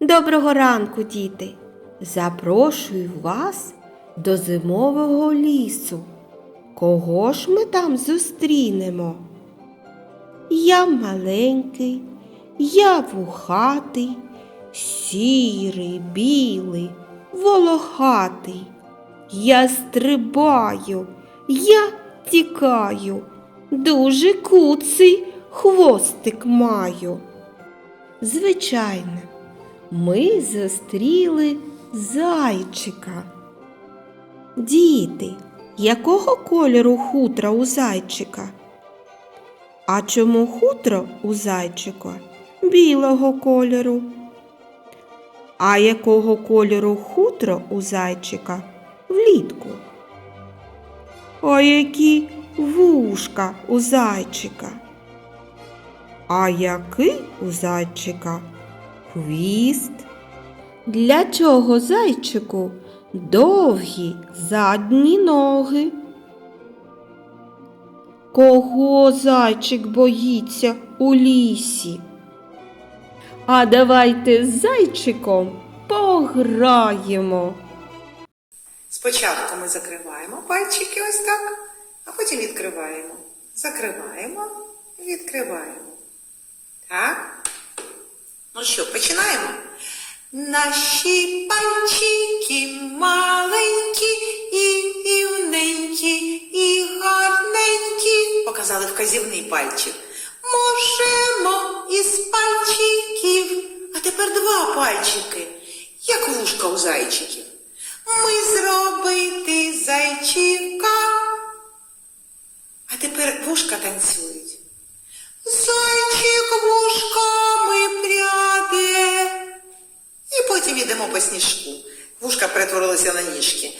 Доброго ранку, діти! Запрошую вас до зимового лісу. Кого ж ми там зустрінемо? Я маленький, я вухатий, сірий, білий, волохатий. Я стрибаю, я тікаю, дуже куций хвостик маю. Звичайно, ми зустріли зайчика. Діти, якого кольору хутра у зайчика? А чому хутро у зайчика білого кольору? А якого кольору хутро у зайчика влітку? А які вушка у зайчика? А який у зайчика хвіст? Для чого зайчику довгі задні ноги? Кого зайчик боїться у лісі? А давайте з зайчиком пограємо. Спочатку ми закриваємо пальчики ось так, а потім відкриваємо. Закриваємо, відкриваємо. Так? Ну що, починаємо? Наші пальчики маленькі і рівненькі, і гарненькі. Показали вказівний пальчик. Можемо із пальчиків. А тепер два пальчики, як вушка у зайчиків. Ми зробити зайчика. А тепер вушка танцюють. Йдемо по сніжку. Вушка перетворилися на ніжки.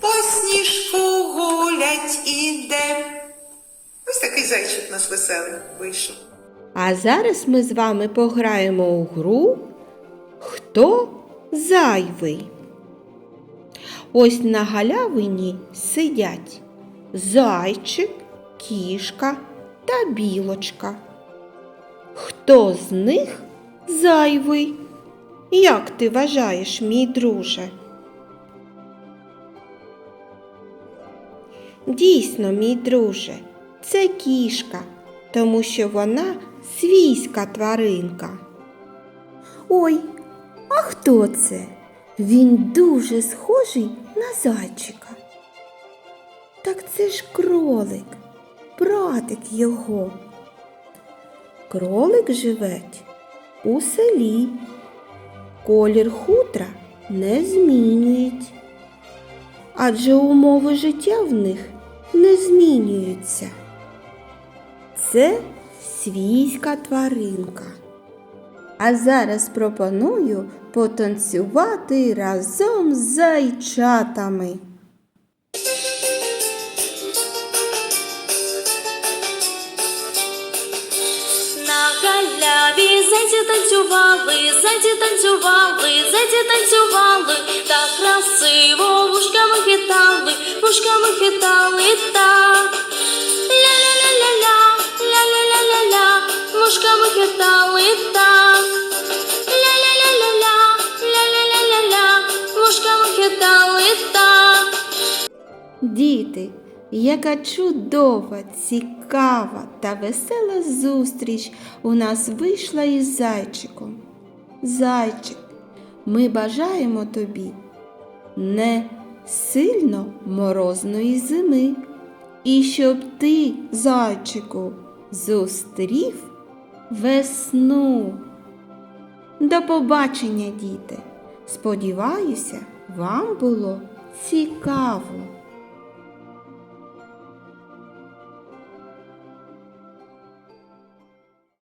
По сніжку гулять іде. Ось такий зайчик у нас веселий вийшов. А зараз ми з вами пограємо у гру Хто зайвий? Ось на галявині сидять зайчик, кішка та білочка. Хто з них зайвий? Як ти вважаєш, мій друже? Дійсно, мій друже, це кішка, тому що вона свійська тваринка. Ой, а хто це? Він дуже схожий на зайчика. Так це ж кролик, братик його. Кролик живе у селі. Колір хутра не змінюють. Адже умови життя в них не змінюються. Це свійська тваринка. А зараз пропоную потанцювати разом з зайчатами. На зайці зайці танцювали, зайці танцювали, так красиво вушками хитали, вушками хитали так. Ля-ля-ля-ля-ля, ля-ля-ля-ля-ля, вушками хитали так. Ля-ля-ля-ля-ля, ля-ля-ля-ля-ля, вушками хитали так. Діти, яка чудова, цікава та весела зустріч у нас вийшла із зайчиком. Зайчик, ми бажаємо тобі не сильно морозної зими, і щоб ти, зайчику, зустрів весну. До побачення, діти! Сподіваюся, вам було цікаво.